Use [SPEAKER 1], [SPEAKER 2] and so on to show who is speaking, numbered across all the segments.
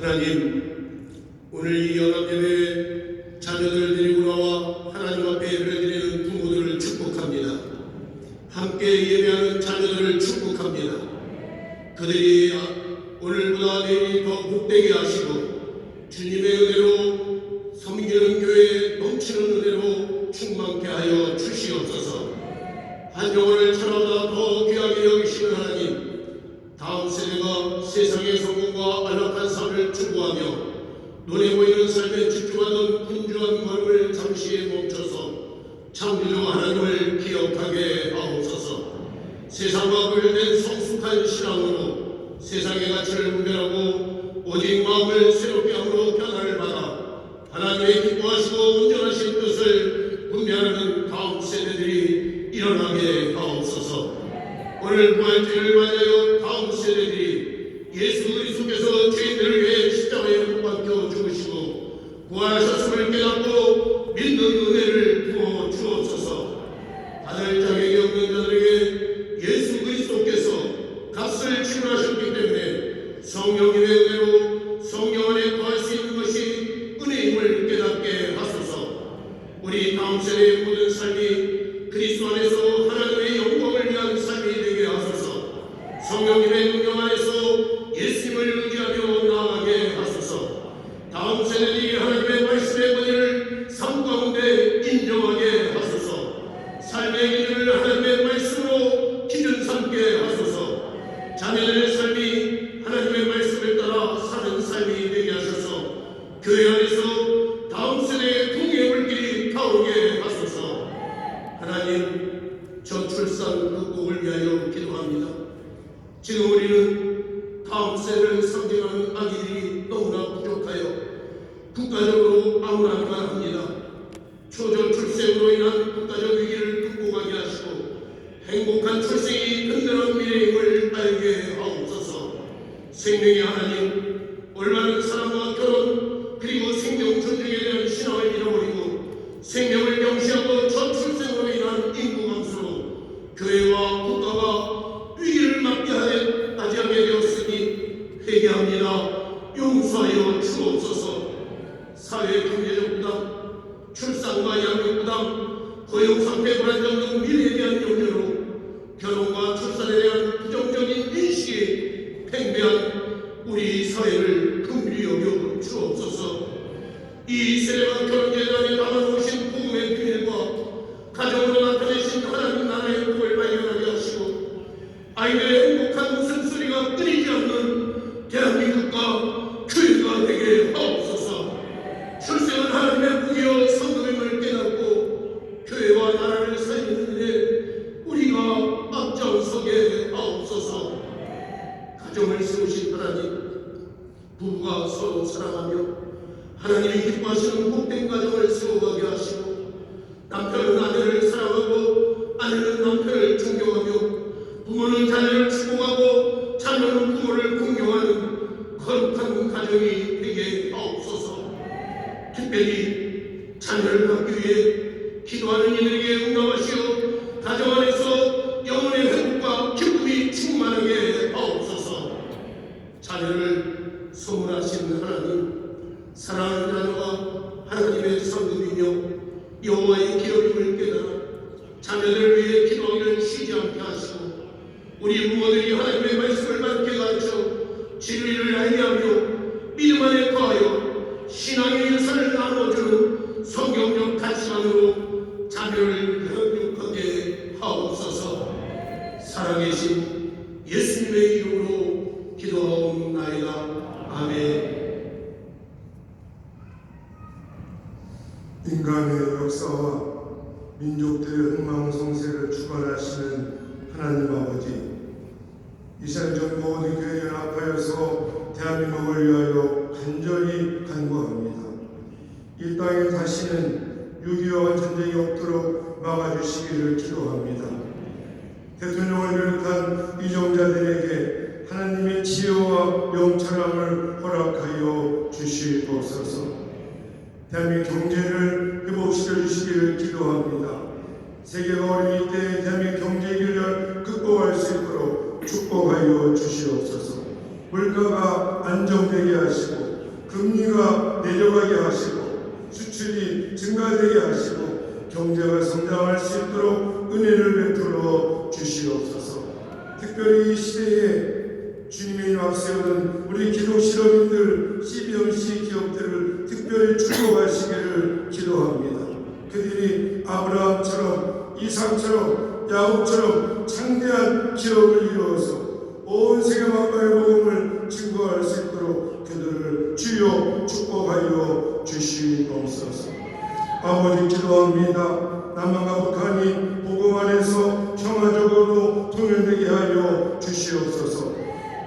[SPEAKER 1] 하나님, 오늘 이 연합예배 자녀들을 데리고 나와 하나님 앞에 예배드리는 부모들을 축복합니다. 함께 예배하는 자녀들을 축복합니다. 그들이 아, 오늘보다 내일 더 복되게 하시고 주님의 은혜로 오늘 부활절을 맞아요 다음 세대들이 예수 그리스도께서 죄인들을 위해 십자가에 못 박혀 죽으시고 구하셨음을 깨닫고 믿는 은혜를 부어 주옵소서. 다들 자에게 이스라엘을 긍휼히 여겨 주옵소서. 이 세례받은 결혼제단이
[SPEAKER 2] 시대에는 6.25 전쟁이 없도록 막아주시기를 기도합니다. 대통령을 비롯한 위정자들에게 하나님의 지혜와 명철함을 허락하여 주시옵소서. 대한민국 경제를 회복시켜 주시기를 기도합니다. 세계가 어려울 때 대한민국 경제 균열 극복할 수 있도록 축복하여 주시옵소서. 물가가 안정되게 하시고 금리가 내려가게 하시고 수출이 증가되게 하시고 경제가 성장할 수 있도록 은혜를 베풀어 주시옵소서. 특별히 이 시대에 주님의 이름 앞세우는 우리 기독 실업인들 CBMC 기업들을 특별히 축복하시기를 기도합니다. 그들이 아브라함처럼 이삭처럼 야곱처럼 창대한 기업을 이루어서 온 세계 만방의 복음을 증거할 수 있도록 그들을 주여 축복하여 주시옵소서. 아버지 기도합니다. 남한과 북한이 복음 안에서 평화적으로 통일되게 하여 주시옵소서.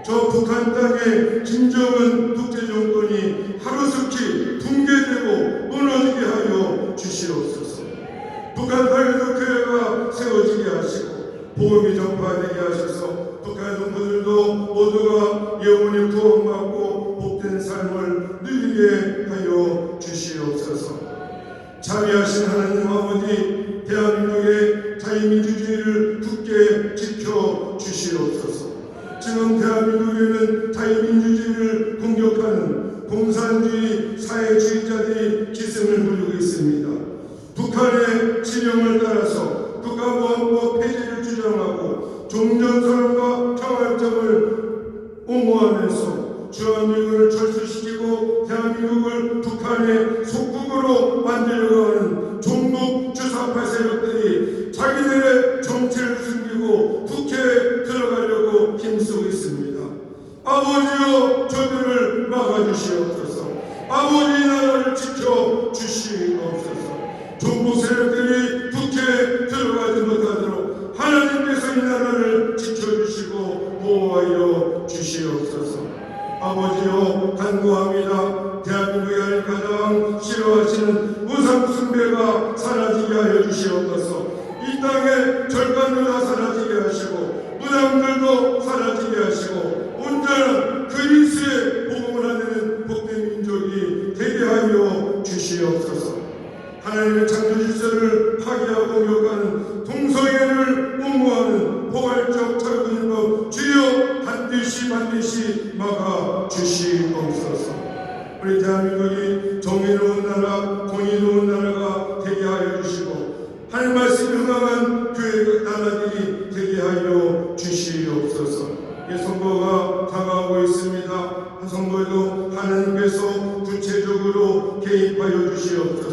[SPEAKER 2] 저 북한 땅에 김정은 독재 정권이 하루속히 붕괴되고 무너지게 하여 주시옵소서. 북한 땅에도 교회가 세워지게 하시고 복음이 전파되게 하셔서 북한 동포들도 모두가 종전선언과 평화협정을 하나님의 창조 질서를 파괴하고 공격하는 동성애를 옹호하는 포괄적 자유분법 주여 반드시 반드시 막아 주시옵소서. 우리 대한민국이 정의로운 나라, 공의로운 나라가 되게 하여 주시고 하나님 말씀 흥함한 교회 나라들이 되게 하여 주시옵소서. 이 선거가 다가오고 있습니다. 선거에도 하나님께서 구체적으로 개입하여 주시옵소서.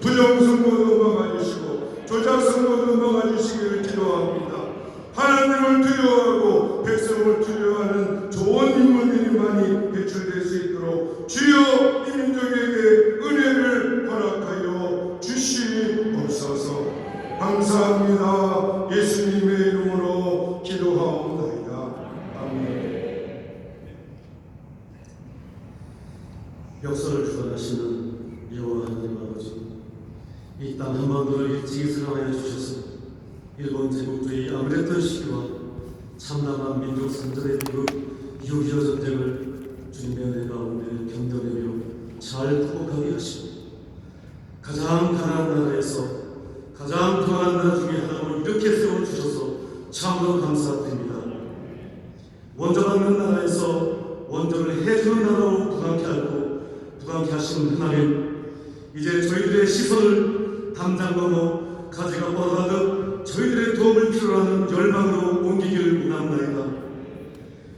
[SPEAKER 2] 부정선거도 막아주시고 조작선거도 막아주시기를 기도합니다. 하나님을 두려워하고 백성을 두려워하는 좋은 인물들이 많이 배출될 수 있도록 주여 이 민족에게 은혜를 허락하여 주시옵소서. 감사합니다. 예수님의 이름으로 기도하옵나이다. 아멘.
[SPEAKER 3] 역사를 주관하시는 여호와 하나님 아버지 이 땅 한반도를 사랑하여 주셔서 일본 제국주의 아무레트 시기와 참담한 민족 선전의 비극 6.25 전쟁을 주님의 은혜 가운데 견뎌내며 잘 극복하게 하시고 가장 가난한 나라에서 가장 평안한 나라 중에 하나로 이렇게 세워주셔서 참으로 감사드립니다. 원조받는 나라에서 원조를 해주는 나라로 부강케 하고 부강케 하시는 하나님 이제 저희들의 시선을 넘어 가지가 뻗어가듯 저희들의 도움을 필요로 하는 열방으로 옮기기를 원합나이다.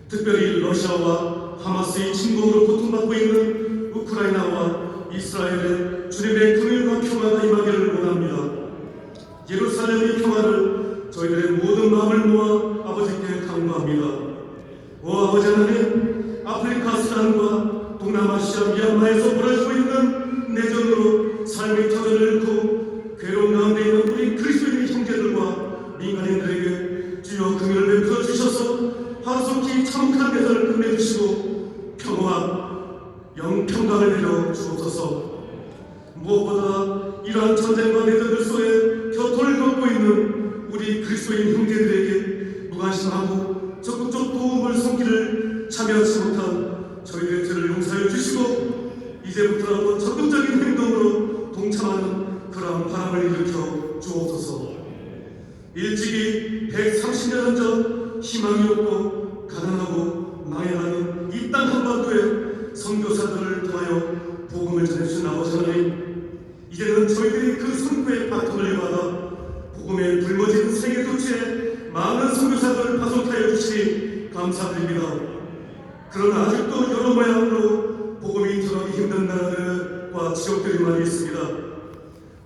[SPEAKER 3] 특별히 러시아와 하마스의 침공으로 고통받고 있는 우크라이나와 이스라엘의 주님의 금일과 평화가 임하기를 원합니다. 예루살렘의 평화를 저희들의 모든 마음을 모아 아버지께 강구합니다. 오 아버지 하나님 아프리카 수단과 동남아시아 미얀마에서 벌어지고 있는 내전으로 삶의 후에 바통을 받아 복음의 굶어진 세계 도치에 많은 선교사들을 파송하여 주시니 감사드립니다. 그러나 아직도 여러 모양으로 복음이 전하기 힘든 나라들과 지역들이 많이 있습니다.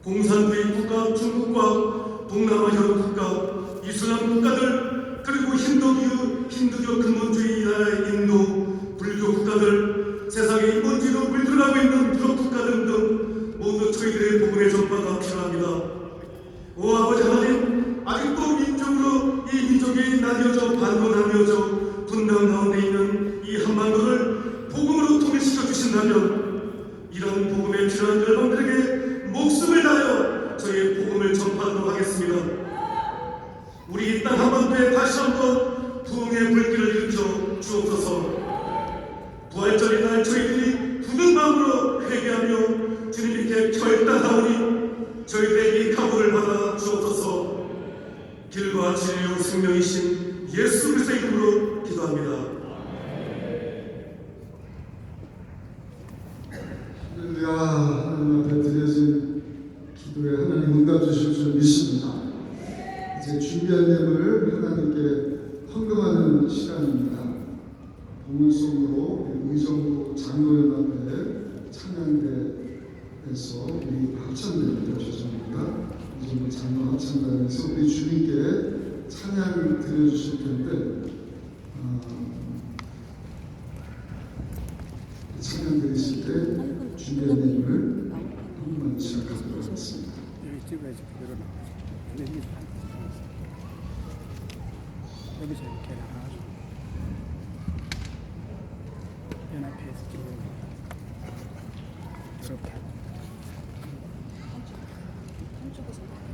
[SPEAKER 3] 공산주의 국가 중국과 동남아 여러 국가, 이슬람 국가들, 그리고 힌두교, 힌두교 근본주의 나라의 인도, 불교 국가들,
[SPEAKER 4] 드려주실 텐데 어, 찬양 드리실 때 준비한 예물을 한번 시작하도록 하겠습니다.
[SPEAKER 5] 이게 여기서 이렇게 나가지고. 연합회에서 찍어야 이렇게. 찬양이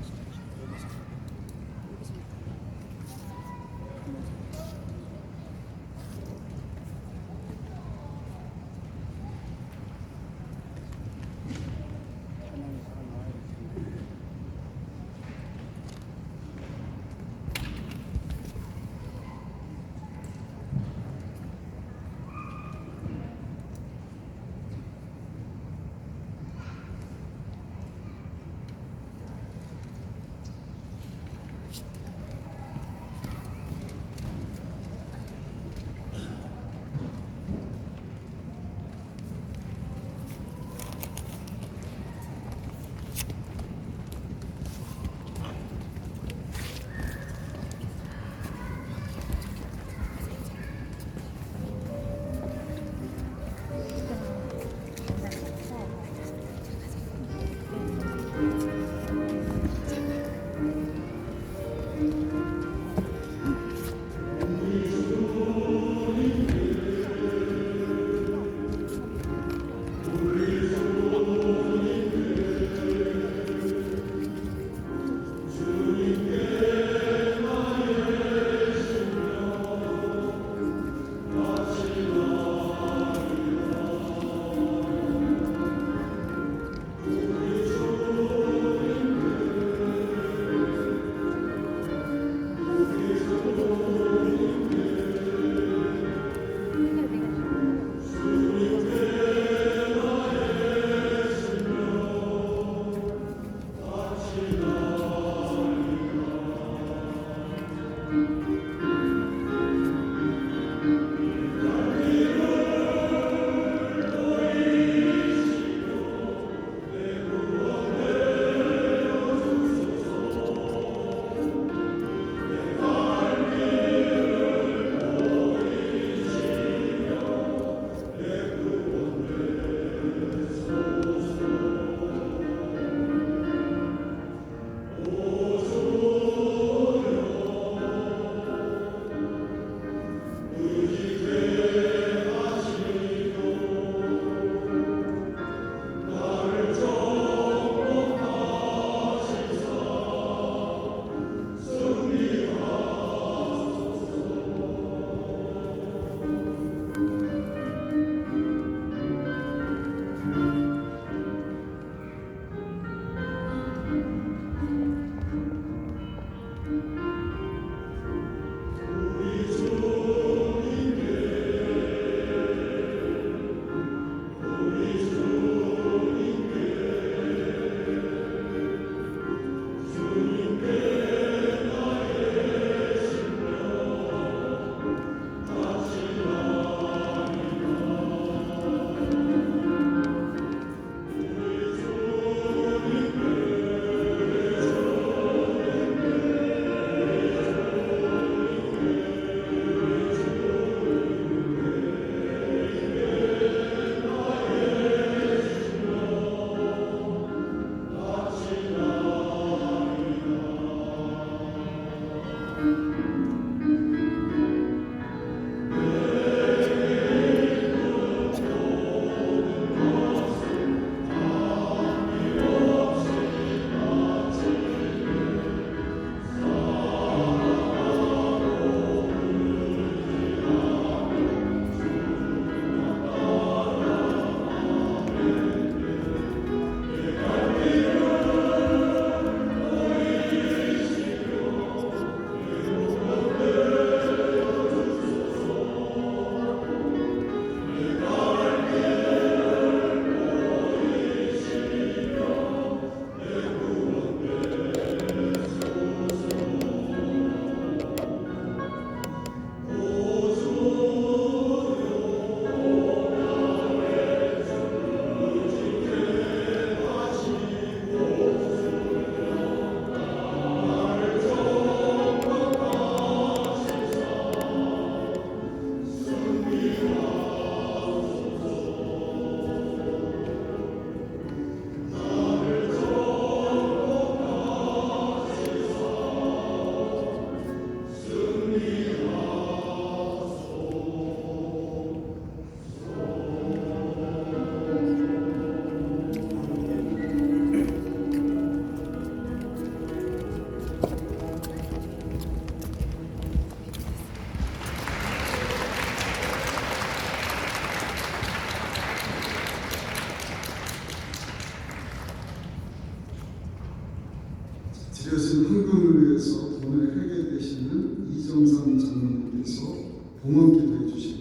[SPEAKER 6] thank you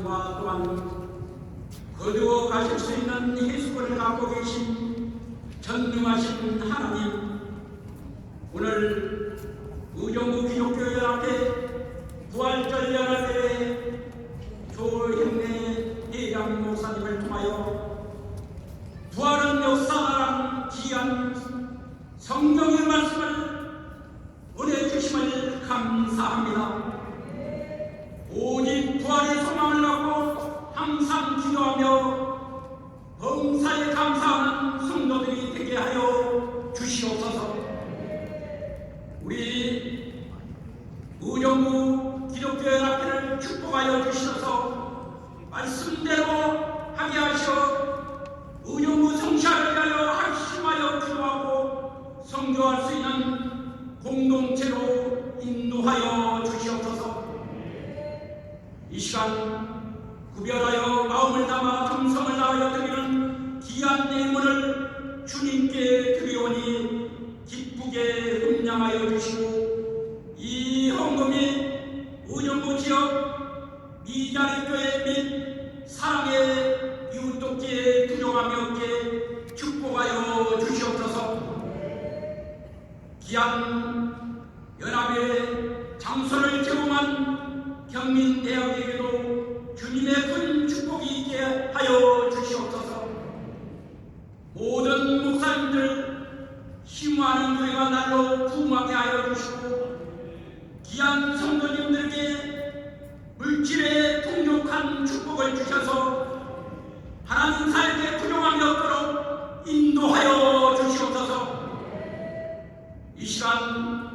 [SPEAKER 6] 사용권과 또한 거두어 가실 수 있는 해수권을 갖고 계신 전능하신 하나님 오늘 의정부 기독교 연합회 부활절 연합회 조형래 대장 목사님을 통하여 부활은 역사라는 귀한 성경의 말씀을 은혜 주심을 감사합니다. 오직 부활의 소망을 갖고 항상 기도하며 범사에 감사하는 성도들이 되게 하여 주시옵소서. 우리 의정부 기독교연합회를 축복하여 주셔서 말씀대로 하게 하시어 의정부 성ሻ를 위하여 har심하여 기도하고 성교할 수 있는 공동체로 인도하여 주시옵소서. 이 시간 구별하여 마음을 담아 정성을 다하여 드리는 귀한 예물을 주님께 드리오니 기쁘게 흠양하여 주시고 이 헌금이 의정부 지역 미자리교회 및 사랑의 이웃돕기에 두려움이 없게 축복하여 주시옵소서 귀한 연합의 장소를 제공한 경민대학에게도 주님의 큰 축복이 있게 하여 주시옵소서. 모든 목사님들 힘하는 교회가 날로 부흥하게 하여 주시고 귀한 성도님들에게 물질에 풍족한 축복을 주셔서 하나님 삶에 부정함이 없도록 인도하여 주시옵소서. 이 시간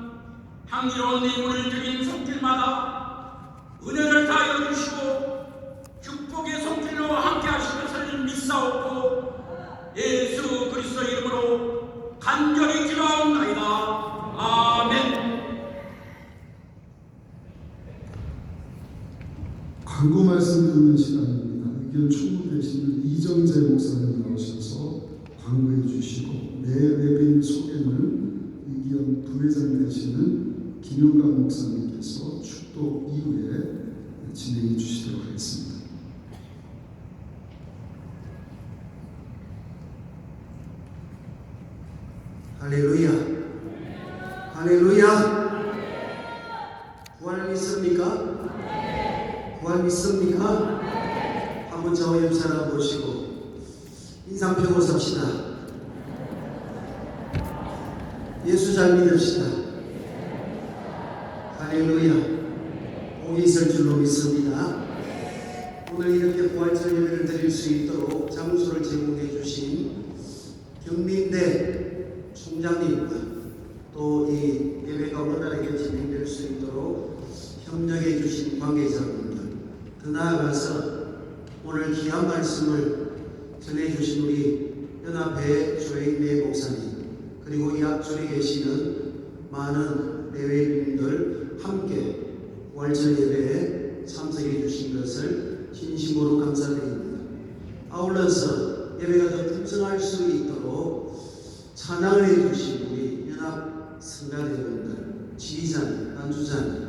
[SPEAKER 6] 향기로운 예물을 드린 손길마다 은혜를 다하여 주시고 축복의 손길로 함께 하실 것을 믿사옵고 예수 그리스도 이름으로 간절히 기도하옵나이다 아멘
[SPEAKER 4] 광고 말씀 듣는 시간입니다. 의견 총무되시는 이정재 목사님 나오셔서 광고해 주시고 내 외빈 소개는 의견 부회장 되시는 김용관 목사님께서 축도 이후에 진행해 주시도록 하겠습니다.
[SPEAKER 7] 할렐루야. 할렐루야. 부활 믿습니까? 부활 믿습니까? 한번 저와 옆 사람 보시고 인상 펴고 삽시다. 예수 잘 믿읍시다. 할렐루야. 복이 있을 줄로 믿습니다. 오늘 이렇게 부활절 예배를 드릴 수 있도록 장소를 제공해 주신 경민대 총장님과 또 이 예배가 원활하게 진행될 수 있도록 협력해 주신 관계자분들 더 나아가서 오늘 귀한 말씀을 전해 주신 우리 연합회 조인배 목사님 그리고 이 앞줄에 계시는 많은 내외인들 함께 월절 예배에 참석해 주신 것을 진심으로 감사드립니다. 아울러서 예배가 더 풍성할 수 있도록 찬양을 해주신 우리 연합 성가대원들, 지휘자님, 단주자님,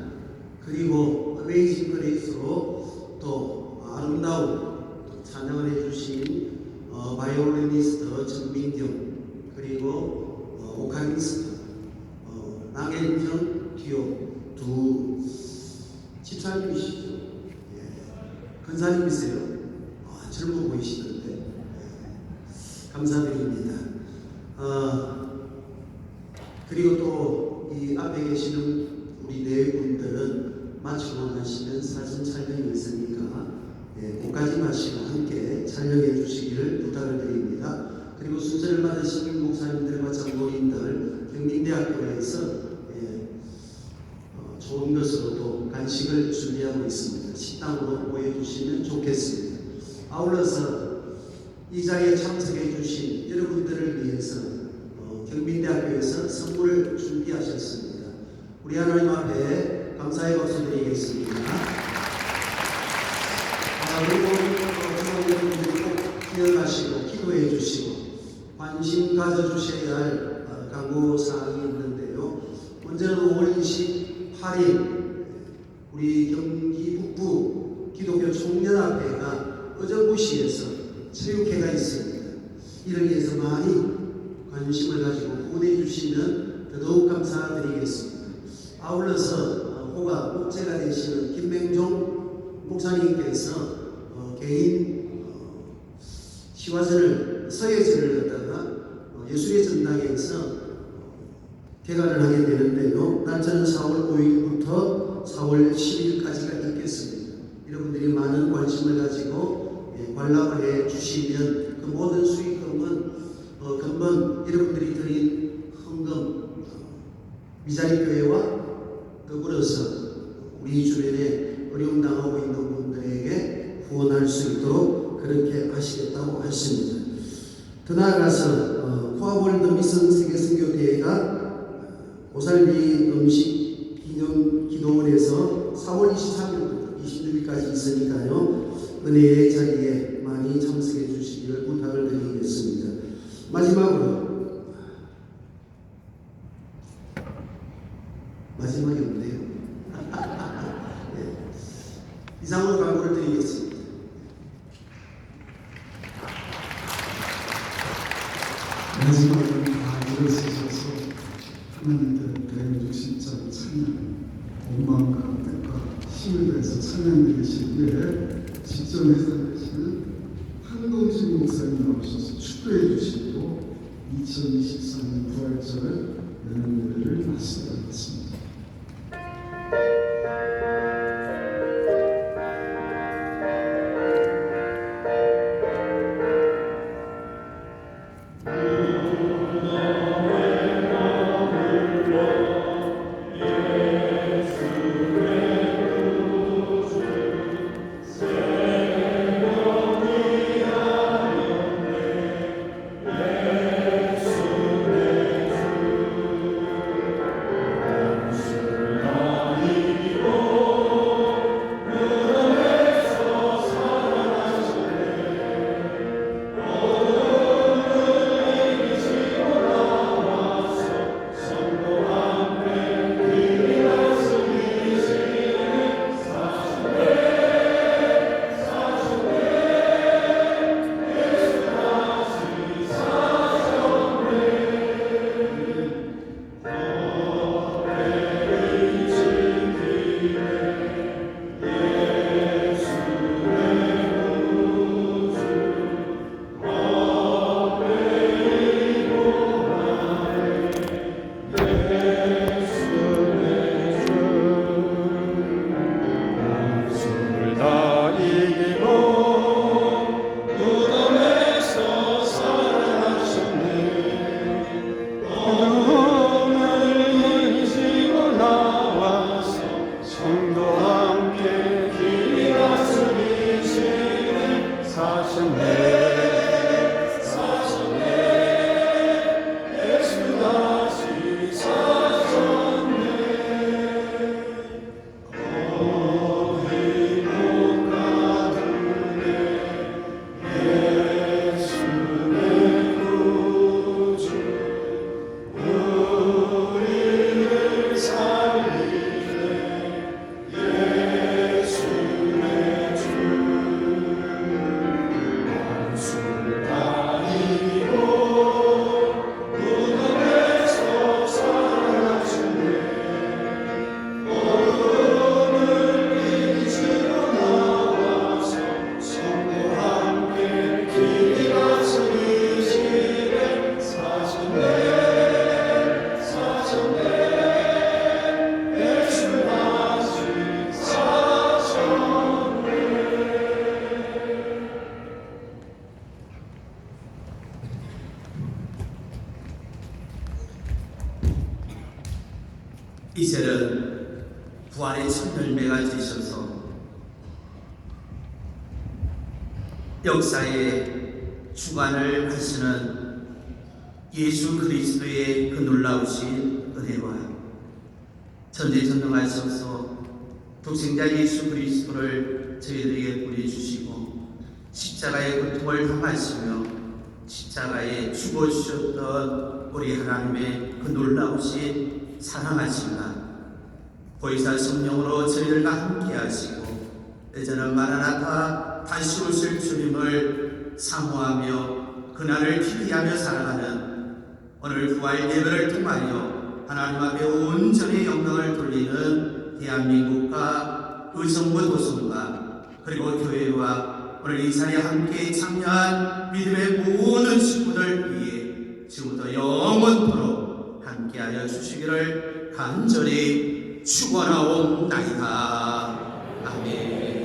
[SPEAKER 7] 그리고 어메이징 그레이스로 또 아름다운 또 찬양을 해주신 어, 바이올리니스트 정민경, 그리고 어, 오카니스트 어, 남현정 기호 두 집사님이시죠? 예. 근사님이세요? 아, 젊어 보이시는데 예. 감사드립니다. 어, 그리고 또 이 앞에 계시는 우리 네 분들은 마치고 나시면 사진 촬영이 있으니까 예, 꼭까지 마시고 함께 촬영해 주시기를 부탁을 드립니다. 그리고 순서를 받으신 목사님들과 장로님들 경민대학교에서 좋은 것으로 또 간식을 준비하고 있습니다. 식당으로 보여주시면 좋겠습니다. 아울러서 이 자리에 참석해 주신 여러분들을 위해서 어, 경민대학교에서 선물을 준비하셨습니다. 우리 하나님 앞에 감사의 박수 드리겠습니다. 아, 그리고 어, 여러분들이 꼭 기억하시고 기도해 주시고 관심 가져주셔야 할 어, 강구 사항이 있는데요. 먼저는 5월 28일 우리 경기 북부 기독교 총연합회가 어저부시에서 체육회가 있습니다. 이를 위해서 많이 관심을 가지고 후원해 주시면 더더욱 감사드리겠습니다. 어, 호가 목재가 되시는 김맹종 목사님께서 어, 개인 어, 시화전을 서예전을 갖다가 어, 예술의 전당에서 개관을 하게 되는데요. 날짜는 4월 5일부터 4월 10일까지가 있겠습니다. 여러분들이 많은 관심을 가지고 예, 관람을 해 주시면 그 모든 수익금은 어, 금번 여러분들이 드린 헌금 어, 미자리 교회와 더불어서 우리 주변에 어려움 당하고 있는 분들에게 후원할 수 있도록 그렇게 하시겠다고 하십니다. 더 나아가서 어, 코아볼드 미션 세계 선교 대회가 고살리 음식 기념 기도원에서 4월 23일부터 26일까지 있으니까요. 은혜의 자리에 많이 참석해 주시기를 부탁을 드리겠습니다. 마지막으로 마지막이 없네요. 네. 이상으로 광고를 드리겠습니다.
[SPEAKER 4] 마지막으로 다 일어서셔서 하나님께 배워주신 자 찬양 온 마음과 뜻과 힘을 다해서 찬양 드리신 후에 직전에 계시는 한동진 목사님 나오셔서 축도해 주시고 2024년 부활절 연합 예배를 마치겠습니다.
[SPEAKER 8] 이 역사의 주관을 하시는 예수 그리스도의 그 놀라우신 은혜와 전지전능하셔서 독생자 예수 그리스도를 저희들에게 보내주시고 십자가의 고통을 당하시며 십자가에 죽어주셨던 우리 하나님의 그 놀라우신 사랑하심과 보이사 성령으로 저희들과 함께 하시고 이제는 마라나타 다시 오실 주님을 사모하며 그날을 기대하며 살아가는 오늘 부활 예배를 통하여 하나님 앞에 온전히 영광을 돌리는 대한민국과 의성부 도성과 그리고 교회와 오늘 이 자리에 함께 참여한 믿음의 모든 식구들 위해 지금부터 영원토록 함께하여 주시기를 간절히 축원하옵나이다. 아멘.